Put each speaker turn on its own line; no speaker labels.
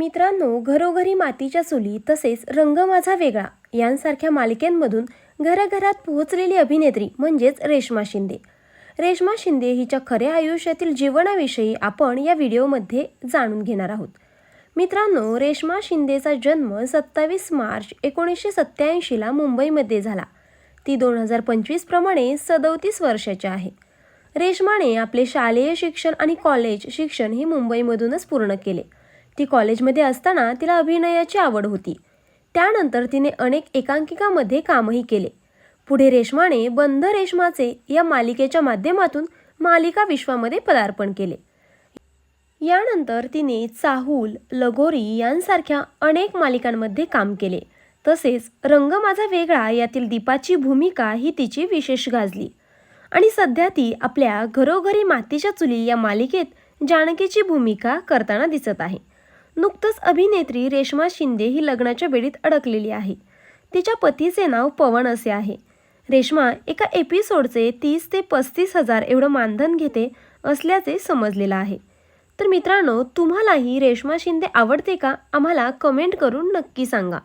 मित्रांनो घरोघरी मातीच्या चुली तसेच रंग माझा वेगळा यांसारख्या मालिकेंमधून घराघरात पोहोचलेली अभिनेत्री म्हणजेच रेश्मा शिंदे. रेश्मा शिंदे हिच्या खऱ्या आयुष्यातील जीवनाविषयी आपण या व्हिडिओमध्ये जाणून घेणार आहोत. मित्रांनो रेश्मा शिंदेचा जन्म सत्तावीस मार्च एकोणीसशे सत्त्याऐंशीला मुंबईमध्ये झाला. ती दोन हजार पंचवीस प्रमाणे सदोतीस वर्षाची आहे. रेश्माने आपले शालेय शिक्षण आणि कॉलेज शिक्षण हे मुंबईमधूनच पूर्ण केले. ती कॉलेजमध्ये असताना तिला अभिनयाची आवड होती. त्यानंतर तिने अनेक एकांकिकामध्ये कामही केले. पुढे रेश्माने बंध रेश्माचे या मालिकेच्या माध्यमातून मालिका विश्वामध्ये पदार्पण केले. यानंतर तिने चाहूल लगोरी यांसारख्या अनेक मालिकांमध्ये काम केले. तसेच रंग माझा वेगळा यातील दीपाची भूमिका ही तिची विशेष गाजली. आणि सध्या ती आपल्या घरोघरी मातीच्या चुली या मालिकेत जानकीची भूमिका करताना दिसत आहे. नुकतंच अभिनेत्री रेश्मा शिंदे ही लग्नाच्या बेडीत अडकलेली आहे. तिच्या पतीचे नाव पवन असे आहे. रेश्मा एका एपिसोडचे तीस ते पस्तीस हजार एवढं मानधन घेते असल्याचे समजलेलं आहे. तर मित्रांनो तुम्हालाही रेश्मा शिंदे आवडते का? आम्हाला कमेंट करून नक्की सांगा.